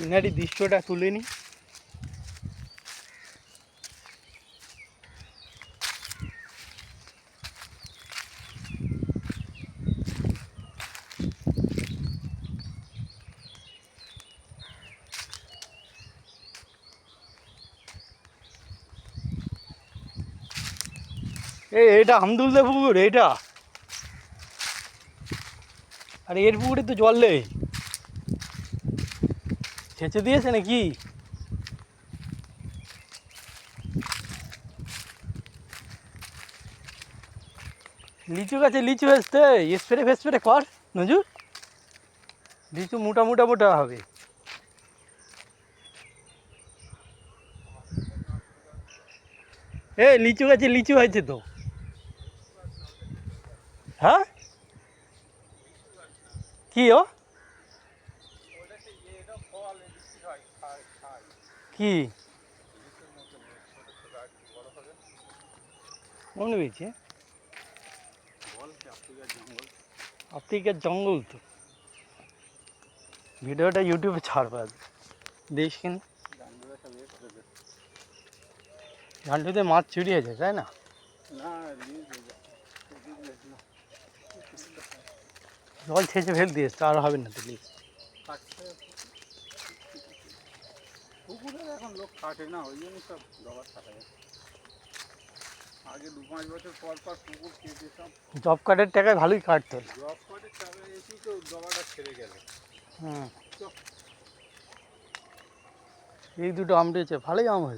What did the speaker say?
Scenery দৃশ্যটা তুলে নি। এই এটা আমদুলদা পুকুর এইটা আর এর পুকুরে তো জল নেই। ছেঁচে দিয়েছে নাকি? লিচু গাছে লিচু এসছে স্প্রে ফেস্প্রে কর নজু লিচু মোটা মোটা মোটা হবে। এ, লিচু গাছে লিচু হয়েছে তো। হ্যাঁ? কি ও? কি? মনে আফ্রিকার জঙ্গল? তো। ভিডিওটা ইউটিউবে ছাড়বা দেখিস কেন? ঝান্ডুতে মাছ চুরি হয়েছে তাই না? জল ছেঁচে ফেল দিয়েছে আর হবে না তো প্লিজ পুকুরে এখন লোক কাটে না ওই জন্য সব জবা কাটা যায়। আগে দু পাঁচ বছর পর পর পুকুর কেটে সব জব কার্ডের টাকায় ভালোই কাটতো। জব কার্ডের টাকা এসেই তো ডবাটা ছেড়ে গেল। হুম এই দুটো আম রয়েছে ভালোই আম হয়েছে।